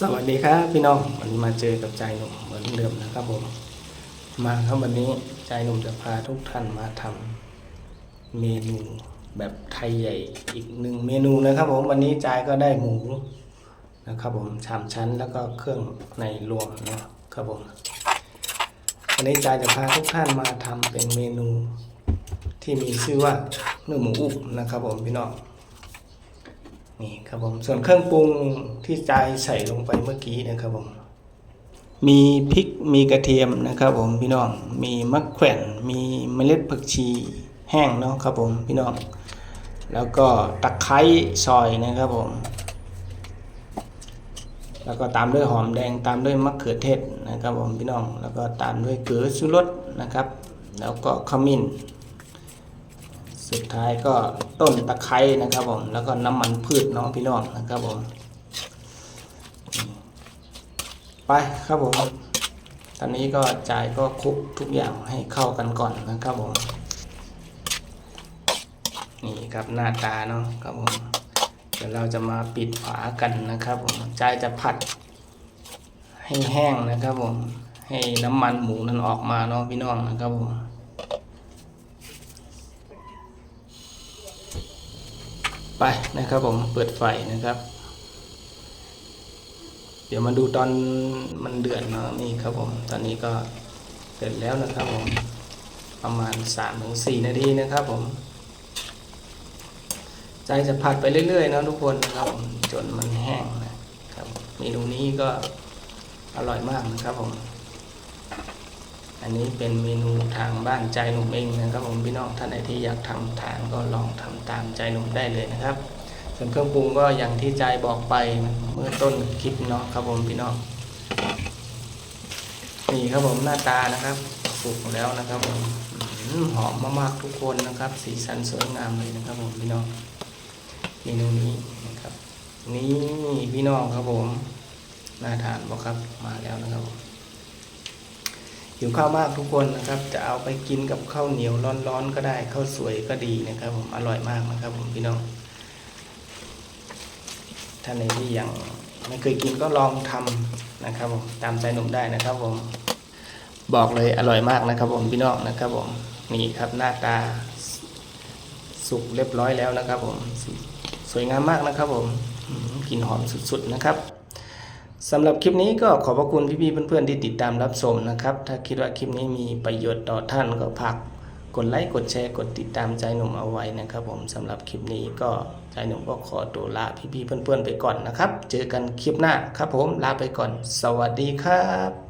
สวัสดีครับพี่น้องวันนี้มาเจอกับใจหนุ่มเหมือนเดิมนะครับผมมาครับวันนี้ใจหนุ่มจะพาทุกท่านมาทำเมนูแบบไทยใหญ่อีกหนึ่งเมนูนะครับผมวันนี้ใจก็ได้หมูนะครับผมชามชั้นแล้วก็เครื่องในรวมนะครับผมวันนี้ใจจะพาทุกท่านมาทำเป็นเมนู ที่มีชื่อว่าเนื้อหมูอุบนะครับผมพี่น้อง นี่ครับผมส่วนเครื่องปรุงที่ใจายใส่ลงไปเมื่อกี้นะครับผมมีพริกมีกระเทียมนะครับผมพี่น้องมีมะแขวนมีเมล็ดผักชีแห้งเนาะครับผมพี่น้องแล้วก็ตะไคร้ซอยนะครับผม แล้วก็ตามด้วยหอมแดงตามด้วยมะเขือเทศนะครับผมพี่น้อง แล้วก็ตามด้วยเกลือชูรสนะครับ แล้วก็ขมิ้น สุดท้ายก็ต้นตะไคร้นะครับผมแล้วก็น้ำมันพืชเนาะพี่น้องนะครับผมไปครับผมตอนนี้ก็จ่ายก็คลุกทุกอย่างให้เข้ากันก่อนนะครับผมนี่ครับหน้าตาเนาะครับผมเดี๋ยวเราจะมาปิดฝากันนะครับผมจ่ายจะผัด ให้แห้งนะครับผมให้น้ำมันหมูนั้นออกมาเนาะพี่น้องนะครับผม ไปนะครับผมเปิดไฟนะครับ เดี๋ยวมาดูตอนมันเดือดเนาะนี่ครับผมตอนนี้ก็เสร็จแล้วนะครับผมประมาณ3-4ถึง4นาทีนะครับผมใจจะผัดไปเรื่อยๆนะทุกคนนะครับผมจนมันแห้งนะครับเมนูนี้ก็อร่อยมากนะครับผม อันนี้เป็นเมนูทางบ้านใจหนุ่มเองนะครับผมพี่น้องท่านใดที่อยากทำทานก็ลองทำตามใจหนุ่มได้เลยนะครับ ส่วนเครื่องปรุงก็อย่างที่ใจบอกไปเมื่อต้นคลิปเนาะครับผมพี่น้องนี่ครับผมหน้าตานะครับสุกแล้วนะครับผมหอหอมมากๆทุกคนนะครับ สีสันสวยงามเลยนะครับผมพี่น้องเมนูนี้นะครับ นี่พี่น้องครับผมน่าทานบ่ครับมาแล้วนะครับผม หิวข้าวมากทุกคนนะครับ จะเอาไปกินกับข้าวเหนียวร้อนๆก็ได้ข้าวสวยก็ดีนะครับ ผมอร่อยมากนะครับ ผมพี่น้องท่านใดที่ยังไม่เคยกินก็ลองทำนะครับผมตามใจหนุ่มได้นะครับผมบอกเลยอร่อยมากนะครับ ผมพี่น้องนะครับ ผมนี่ครับหน้าตาสุกเรียบร้อยแล้วนะครับ ผมสวยงามมากนะครับ ผมอืมกลิ่นหอมสุดๆนะครับ สำหรับคลิปนี้ก็ขอบพระคุณพี่ๆเพื่อนๆที่ติดตามรับชมนะครับ ถ้าคิดว่าคลิปนี้มีประโยชน์ต่อท่านก็ฝากกดไลค์กดแชร์กดติดตามใจหนุ่มเอาไว้นะครับ ผมสำหรับคลิปนี้ก็ใจหนุ่มก็ขอตัวลาพี่ๆเพื่อนๆไปก่อนนะครับ เจอกันคลิปหน้าครับผมลาไปก่อน สวัสดีครับ